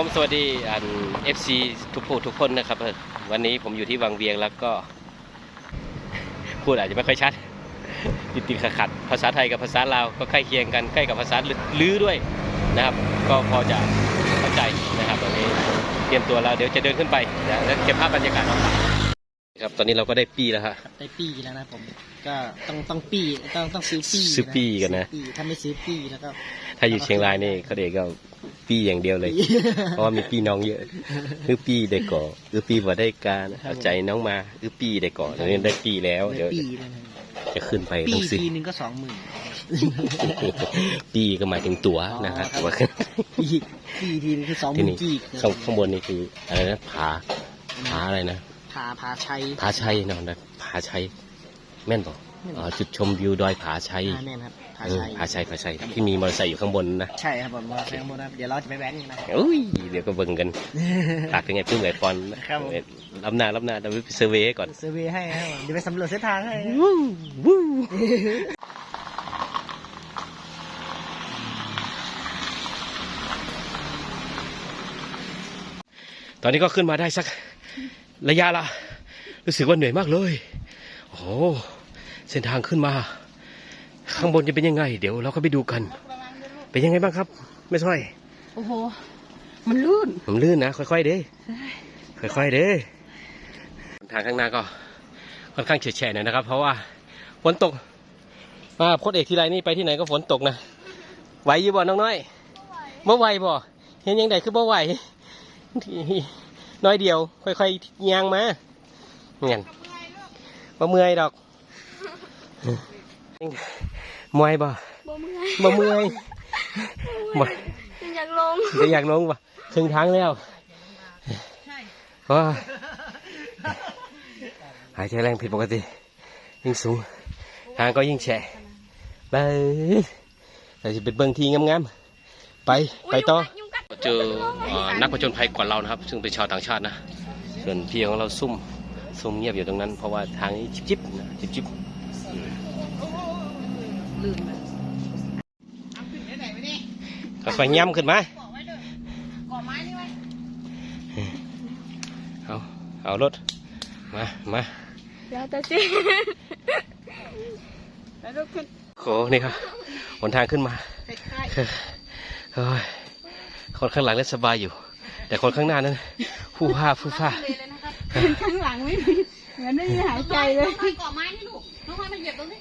ผมสวัสดีอัน FC ทุกผู้ทุกคนนะครับเออวันนี้ผมอยู่ที่วังเวียงแล้วก็ พูดอาจจะไม่ค่อยชัด ติดติดขัดขัดภาษาไทยกับภาษาลาวก็ใกล้เคียงกันใกล้กับภาษาลื้อด้วยนะครับ ก็พอจะเข้าใจนะครับตอนนี้เตรียมตัวแล้วเดี๋ยวจะเดินขึ้นไปนะแล้วเก็บภาพบรรยากาศออกมา ครับตอนนี้เราก็ได้ปีแล้วฮะ ได้ปี้แล้วนะผมก็ต้องต้องปี้ต้องต้องซื้อปี้ซื้อปี้กันนะ ซื้อปี้ถ้าไม่ซื้อปี้แล้วก็ถ้าอยู่เชียงรายนี่เขาเด็กก็ปีอย่างเดียวเลย เพราะว่ามีพี่น้องเยอะคือปีได้ก่อคือปีบ่ได้การเอาใจน้องมาคือปีได้ก่อตอนนี้ได้ปีแล้วได้เดี๋ยวปี้แล้วนะจะขึ้นไปปี้ต้องซื้อทีนึงก็สองหมื่นปีก็หมายถึงตั๋วนะฮะอ๋อว่าปี้ปี้ทีนึงคือสองหที่มื่นนี่กีบข้างข้างบนนี่คืออะไรนะผาผาอะไรนะ พาพาชัย ผาชัยเนาะนะผาชัยแม่นบอกอ๋อจุดชมวิวดอยผาชัยอ่าแม่นครับพาเออชัยผาชัยผาชัยที่มีมอเตอร์ไซค์อยู่ข้างบนนะใช่ครับผมมาแซงโมนะเดี๋ยวเราจะไปแว้นกันนะอุ้ยเดี๋ยวก็เบิ่งกันฝากถึงไงพึ่งไงปอนนะครับผม รับหน้ารับหน้าเราไปเซอร์เวย์ให้ก่อน เซอร์เวย์ให้ครับผมเดี๋ยวไปสำรวจเส้นทางให้ วู้วู้ตอนนี้ก็ขึ้นมาได้สัก ระยะละ รู้สึกว่าเหนื่อยมากเลย โอ้โหเส้นทางขึ้นมา ข้างบนจะเป็นยังไง เดี๋ยวเราก็ไปดูกัน เป็นยังไงบ้างครับไม่ช่อย โอ้โห มันลื่นผมลื่นนะ ค่อยๆเด้ค่อยๆเด้ทางข้างหน้าก็ค่อนข้างเฉะๆหน่อยนะครับ เพราะว่าฝนตก มาโคตรเอกทีไรนี่ไปที่ไหนก็ฝนตกนะไหวอยู่บ่น้องน้อยเมื่อไหวบ่เห็นยังไงคือบ่ไหว น้อยเดียว ค่อยๆยางมาเงี้ยบ่เมื่อยดอกเมื่อยบ่บ่เมื่อยบ่เมื่อยบ่ฉันอยากลงจะอยากลงปะครึ่งทางแล้วว้าหายใจแรงผิดปกติ ยิ่งสูงทางก็ยิ่งแฉะไปแต่จะเป็นเบื้องทีงามๆไปไปต่อยุ่งกัด เจอเอ่อนักผจญภัยก่อนเรานะครับ ซึ่งเป็นชาวต่างชาตินะส่วนพี่ของเราซุ่มซุ่มเงียบอยู่ตรงนั้น เพราะว่าทางนี้จิบๆนะจิบๆค่อยๆย่ำขึ้นมาก่อไม้นี่ไว้เอาเอารถมามาแล้วแต่สิแล้วลูกขึ้นโอ้นี่ครับหนทางขึ้นมาใกล้เฮ้ย คนข้างหลังเล่นสบายอยู่ แต่คนข้างหน้านั้นฟู่ผ้าฟู่ผ้าเลยเลยนะครับข้างหลังไม่มีเหมือนไม่มีหายใจเลยเกาะไม้นี่ลูกน้องพลอยมาเหยียบตรงนี้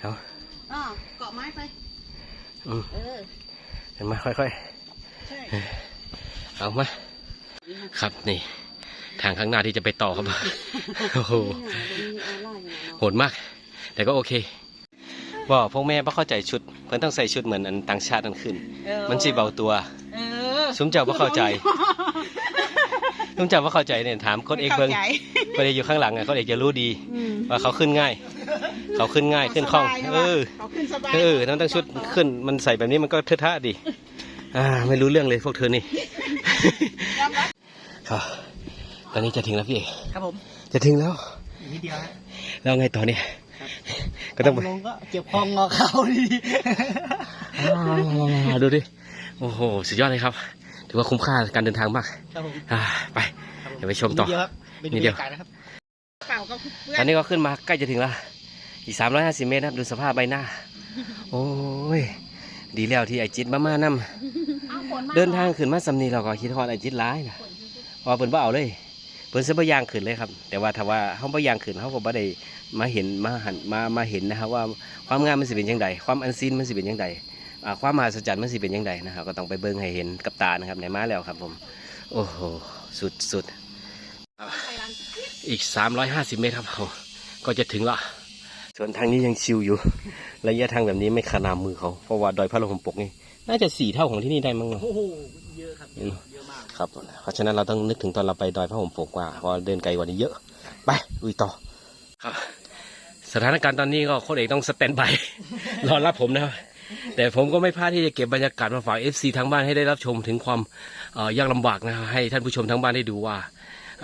เอาอ่าเกาะไม้ไปอืมเออเห็นไหมาค่อยใช่ๆเอามาครับนี่ ทางข้างหน้าที่จะไปต่อครับโอ้โหโหดมาก แต่ก็โอเค ว่าพวกแม่ไม่เข้าใจชุด เพิ่นต้องใส่ชุดเหมือนอันต่างชาตินั่นขึ้น มันสิเบาตัวเออสมเจ้าว่าเข้าใจสมเจ้าว่าเข้าใจเนี่ยถามคนเอกเบิ้งคนเอกอยู่ข้างหลังอะคนเอกจะรู้ดี ว่าเขาขึ้นง่าย เขาขึ้นง่ายขึ้นคล่อง เออเขาขึ้นสบายเออต้องตั้งชุดขึ้นมันใส่แบบนี้มันก็เทอะทะดีอ่าไม่รู้เรื่องเลยพวกเธอนี่ครับตอนนี้จะถึงแล้วพี่เอกครับผม จะถึงแล้วอีกนิดเดียวฮะแล้วไงต่อเนี่ย ก็ต้องไปลงก็เก็บคองงอเขาดีอ่าดูดิ โอ้โห สุดยอดเลยครับ ถือว่าคุ้มค่าการเดินทางมากครับผมอ่าไป เดี๋ยวไปชมต่อนิดเดียวครับเป็นนิดเดียวบรรากาศนะครับเปล่าก็เพื่ตอนนี้ก็ขึ้นมาใกล้จะถึงแล้ว อีกสามร้อยห้าสิบเมตรนะครับ ดูสภาพใบหน้า โอ้ย ดีแล้วที่ไอจิตมามานํเอาฝนมาเดินทางขึ้นมาสำนีเราก็คิดฮอดไอจิตร้ายนะเพอเพิ่นบ่เอาเลย เพิ่นซื้บ่ยางขึ้นเลยครับ แต่ว่าถ้าว่าเฮาบ่ยางขึ้นเฮาก็บ่ได้มาเห็นมาหันมามาเห็นนะครับว่าความงามมันสิเป็นจังไดความอันซีนมันสิเป็นจังไดอ่าความมหัศจรรย์มันสิเป็นจังไดนะครับก็ต้องไปเบิ่งให้เห็นกับตานะครับในมาแล้วครับผม โอ้โห สุดสุดอ่าอีก 350 เมตรครับผมก็จะถึงละส่วนทางนี้ยังชิวอยู่ ระยะทางแบบนี้ไม่ขนามือเขา เพราะว่าดอยพระลมปกนี่ น่าจะสี่เท่าของที่นี่ได้มั้งเนอะโอ้โหเยอะครับเยอะเยอะมากครับเพราะฉะนั้นเราต้องนึกถึงตอนเราไปดอยพระห่มปกว่าเพราะเดินไกลกว่านี้เยอะ ไปลุยต่อครับสถานการณ์ตอนนี้ก็โค้ชเอกต้องสแตนบายรอรับผมนะครับแต่ผมก็ไม่พลาดที่จะเก็บบรรยากาศมาฝาก FC ทางบ้านให้ได้รับชมถึงความเอ่อยากลำบากนะครับให้ท่านผู้ชมทางบ้านได้ดูว่า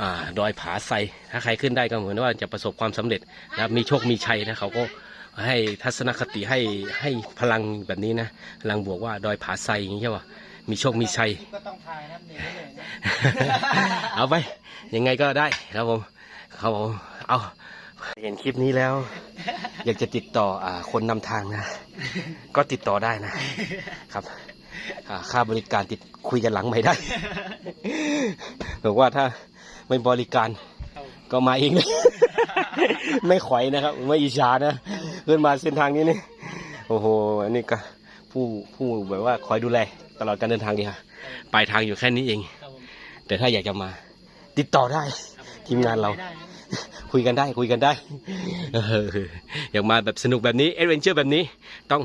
อ่าดอยผาไซถ้าใครขึ้นได้ก็เหมือนว่าจะประสบความสำเร็จนะครับมีโชคมีชัยนะเขาก็ ให้ทัศนคติให้ให้พลังแบบนี้นะพลังบวกว่าดอยผาไซอย่างนี้ใช่ป่ะมีโชคมีชัยก็ต้องถ่ายนะครับเหนื่อยเลยนะเอาไปยังไงก็ได้ครับผมครับผมเอาเห็นคลิปนี้แล้ว อยากจะติดต่ออ่าคนนำทางนะ ก็ติดต่อได้นะครับอ่าค่าบริการติดคุยกันหลังไม่ได้บอกว่าถ้าไม่บริการก็มาเองเลย ไม่ขอยนะครับ ไม่อิจฉานะขึ้นมาเส้นทางนี้นี่โอ้โหอันนี้ก็ผู้ผู้แบบว่าคอยดูแลตลอดการเดินทางดีค่ะปลายทางอยู่แค่นี้เอง แต่ถ้าอยากจะมา ติดต่อได้ ทีมงานเรา คุยกันได้คุยกันได้อยากมาแบบสนุกแบบนี้เอดเวนเจอร์แบบนี้ ต้อง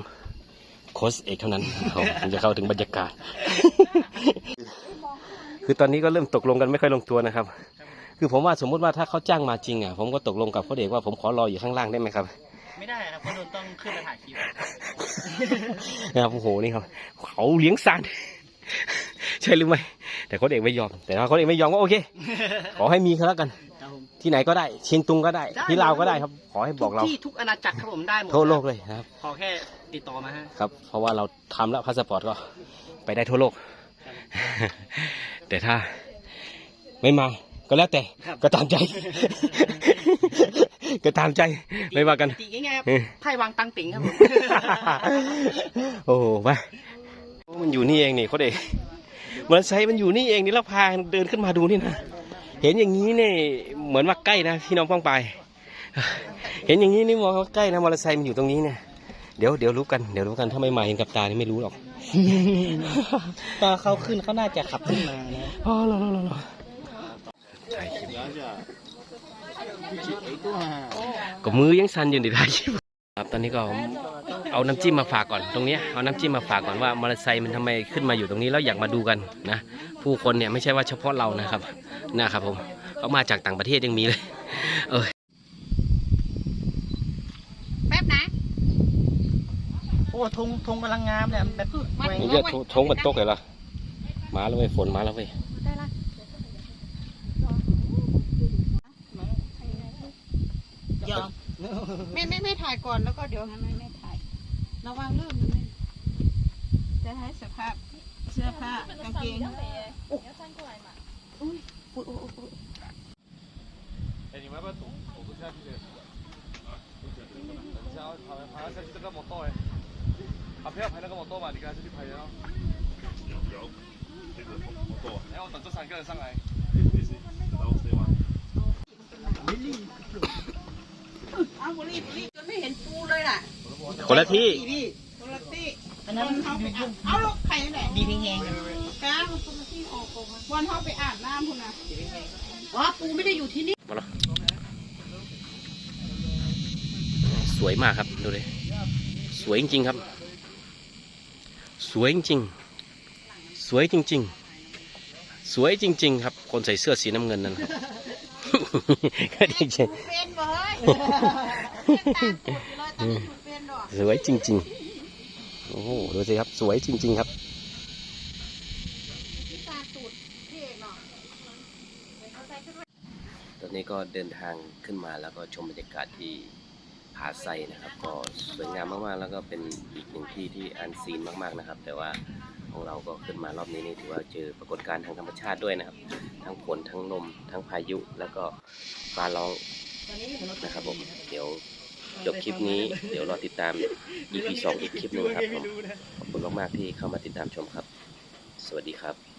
โค้ชเอกเท่านั้นครับถึงจะเข้าถึงบรรยากาศ คือตอนนี้ก็เริ่มตกลงกันไม่ค่อยลงตัวนะครับ คือผมว่าสมมุติว่าถ้าเขาจ้างมาจริงอะผมก็ตกลงกับโค้ชเอกว่าผมขอรออยู่ข้างล่างได้ไหมครับ ไม่ได้ครับเพราะเราต้องขึ้นมาถ่ายคลิปนะครับโอ้โหนี่ครับเขาเลี้ยงสันใช่หรือไม่แต่โค้ชเอกไม่ยอม แต่ถ้าโค้ชเอกไม่ยอมก็โอเค ขอให้มีก็แล้วกันครับผมที่ไหนก็ได้ เชียงตุงก็ได้ได้ ที่ลาวก็ได้ครับ ขอให้บอกเราทุที่ทุกอาณาจักรครับผมได้หมดทั่วโลกเลยนะครับ ขอแค่ติดต่อมาฮะครับ เพราะว่าเราทำแล้วพาสปอร์ตก็ไปได้ทั่วโลก แต่ถ้าไม่มา ก็แล้วแต่ครับก็ตามใจ ก็ตามใจไม่ว่ากัน ตีง่ายๆครับเออ ไพ่วางตังติ่งครับผม โอ้โหไปมันอยู่นี่เองนี่เขาเด็กมันใช้มันอยู่นี่เองนี่แล้วพาเดินขึ้นมาดูนี่นะ เห็นอย่างนี้เนี่ยเหมือนว่าใกล้นะพี่น้องฟ้องไปเห็นอย่างนี้นี่มองว่าใกล้นะมอเตอร์ไซค์มันอยู่ตรงนี้เนี่ย เดี๋ยวเดี๋ยวรู้กันเดี๋ยวรู้กันถ้าไม่มาเห็นกับตานี่ไม่รู้หรอก ตอนเขาขึ้นเขาน่าจะขับขึ้นมานะ อ๋อรอรอรอรอถ่ายคลิป ก็มือยังสั่นอยู่ในถ่ายคลิปครับตอนนี้ก็เอาน้ำจิ้มมาฝากก่อนตรงเนี้ยเอาน้ำจิ้มมาฝากก่อนว่ามอเตอร์ไซค์มันทำไมขึ้นมาอยู่ตรงนี้แล้วอยากมาดูกันนะผู้คนเนี่ยไม่ใช่ว่าเฉพาะเรานะครับนะครับผมเขามาจากต่างประเทศยังมีเลยเออแป๊บนะโอ้ธงธงกำลังงามเลยแบบนี่จะทงมันตกเลยล่ะมาแล้วเว้ยฝนมาแล้วเว้ย ไม่ไม่ไม่ถ่ายก่อนแล้วก็เดี๋ยวไม่ไม่ถ่ายระวังเรื่องนึงจะให้สภาพเสื้อผ้ากางเกงโอ้ยโอุ้ยอุ้ยอุ้ย 애니멀 또 모두 생각 해. 자, 다음에 바나사 시대가 뭐 또 해. 앞에 바나가 뭐또 많으니까 하지 봐 요. 역. 또. 내가 어떤 저 상관은 상 관. 밀 리. เอาบุหรี่บุหรี่จนไม่เห็นปูเลยล่ะคนละที่พี่คนละที่อันนั้นวันเขาไปอาบเอาลูกไข่ไหนดีพิงแหงกลางคนละที่ออกกงวันเขาไปอาบน้ำคุณนะว้าปูไม่ได้อยู่ที่นี่มาแล้วสวยมากครับดูเลยสวยจริงๆครับ สวยจริงๆสวยจริง ๆ สวยจริง ๆ ครับ คนใส่เสื้อสีน้ำเงินนั่นครับ ก็จริงเป็นบ่เฮ้ยตามกฎเลยตอนนี้มันเป็นดอกๆสวยจริง ๆ โอ้โหดูสิครับสวยจริง ๆ ครับตาตูดเท่เนาะตอนนี้ก็เดินทางขึ้นมาแล้วก็ชมบรรยากาศที่ผาไซนะครับ ก็สวยงามมากๆ แล้วก็เป็นอีกหนึ่งที่ที่อันซีนมากๆนะครับ แต่ว่าของเราก็ขึ้นมารอบนี้นี่ถือว่าเจอปรากฏการณ์ทางธรรมชาติด้วยนะครับ ทั้งฝนทั้งลมทั้งพายุแล้วก็ฟ้าร้องนะครับผมเดี๋ยวจบคลิปนี้เดี๋ยวรอติดตาม EP 2อีกคลิปหนึ่งครับผมขอบคุณมากๆที่เข้ามาติดตามชมครับ สวัสดีครับ